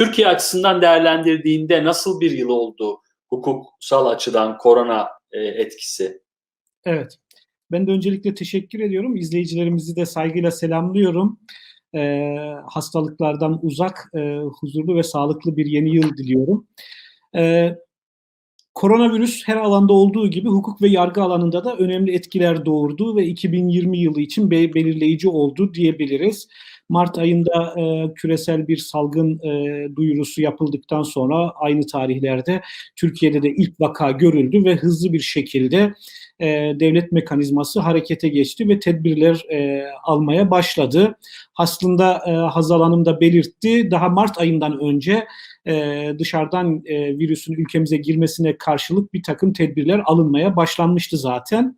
Türkiye açısından değerlendirdiğinde nasıl bir yıl oldu hukuksal açıdan korona e, etkisi? Evet. Ben de öncelikle teşekkür ediyorum. İzleyicilerimizi de saygıyla selamlıyorum. Ee, hastalıklardan uzak, e, huzurlu ve sağlıklı bir yeni yıl diliyorum. Ee, koronavirüs her alanda olduğu gibi hukuk ve yargı alanında da önemli etkiler doğurdu ve 2020 yılı için be- belirleyici oldu diyebiliriz. Mart ayında e, küresel bir salgın e, duyurusu yapıldıktan sonra aynı tarihlerde Türkiye'de de ilk vaka görüldü ve hızlı bir şekilde e, devlet mekanizması harekete geçti ve tedbirler e, almaya başladı. Aslında e, Hazal Hanım da belirtti, daha Mart ayından önce e, dışarıdan e, virüsün ülkemize girmesine karşılık bir takım tedbirler alınmaya başlanmıştı zaten.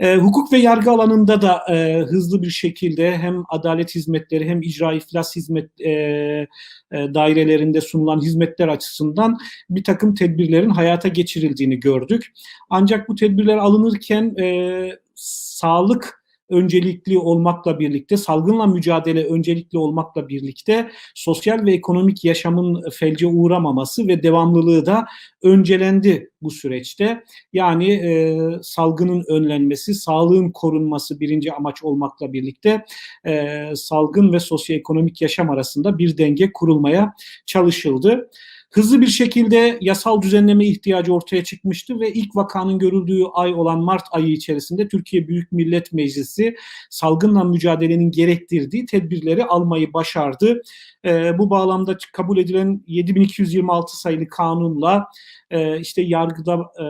E, hukuk ve yargı alanında da e, hızlı bir şekilde hem adalet hizmetleri hem icra iflas hizmet e, e, dairelerinde sunulan hizmetler açısından bir takım tedbirlerin hayata geçirildiğini gördük. Ancak bu tedbirler alınırken e, sağlık öncelikli olmakla birlikte, salgınla mücadele öncelikli olmakla birlikte sosyal ve ekonomik yaşamın felce uğramaması ve devamlılığı da öncelendi bu süreçte. Yani e, salgının önlenmesi, sağlığın korunması birinci amaç olmakla birlikte e, salgın ve sosyoekonomik yaşam arasında bir denge kurulmaya çalışıldı. Hızlı bir şekilde yasal düzenleme ihtiyacı ortaya çıkmıştı ve ilk vakanın görüldüğü ay olan Mart ayı içerisinde Türkiye Büyük Millet Meclisi salgınla mücadelenin gerektirdiği tedbirleri almayı başardı. E, bu bağlamda kabul edilen 7226 sayılı kanunla e, işte yargıda e,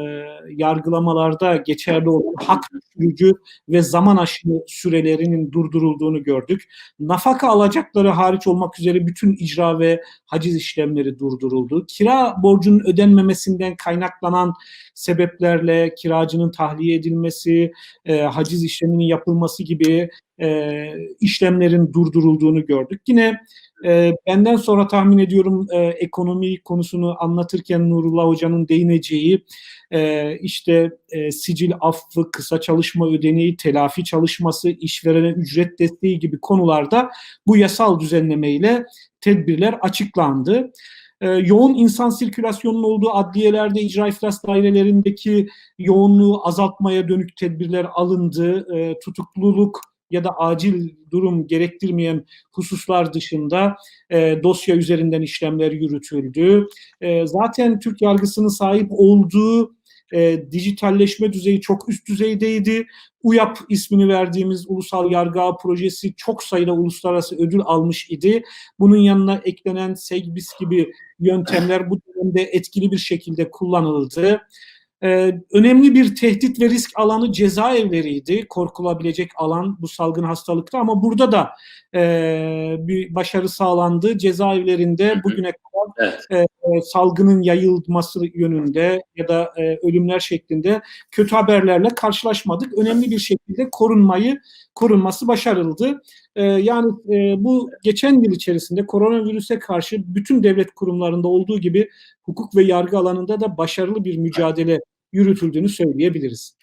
yargılamalarda geçerli olan hak gücü ve zaman aşımı sürelerinin durdurulduğunu gördük. Nafaka alacakları hariç olmak üzere bütün icra ve haciz işlemleri durduruldu. Kira borcunun ödenmemesinden kaynaklanan sebeplerle kiracının tahliye edilmesi, e, haciz işleminin yapılması gibi e, işlemlerin durdurulduğunu gördük. Yine e, benden sonra tahmin ediyorum e, ekonomi konusunu anlatırken Nurullah Hoca'nın değineceği e, işte e, sicil affı, kısa çalışma ödeneği, telafi çalışması, işverene ücret desteği gibi konularda bu yasal düzenlemeyle tedbirler açıklandı. Ee, yoğun insan sirkülasyonunun olduğu adliyelerde icra iflas dairelerindeki yoğunluğu azaltmaya dönük tedbirler alındı. Ee, tutukluluk ya da acil durum gerektirmeyen hususlar dışında e, dosya üzerinden işlemler yürütüldü. E, zaten Türk yargısının sahip olduğu e, dijitalleşme düzeyi çok üst düzeydeydi. UYAP ismini verdiğimiz ulusal yargı projesi çok sayıda uluslararası ödül almış idi. Bunun yanına eklenen SEGBİS gibi yöntemler bu dönemde etkili bir şekilde kullanıldı. Ee, önemli bir tehdit ve risk alanı cezaevleriydi. Korkulabilecek alan bu salgın hastalıkta ama burada da e, bir başarı sağlandı. Cezaevlerinde bugüne kadar evet. e, salgının yayılması yönünde ya da e, ölümler şeklinde kötü haberlerle karşılaşmadık. Önemli bir şekilde korunmayı korunması başarıldı. E, yani e, bu geçen yıl içerisinde koronavirüse karşı bütün devlet kurumlarında olduğu gibi hukuk ve yargı alanında da başarılı bir mücadele yürütüldüğünü söyleyebiliriz.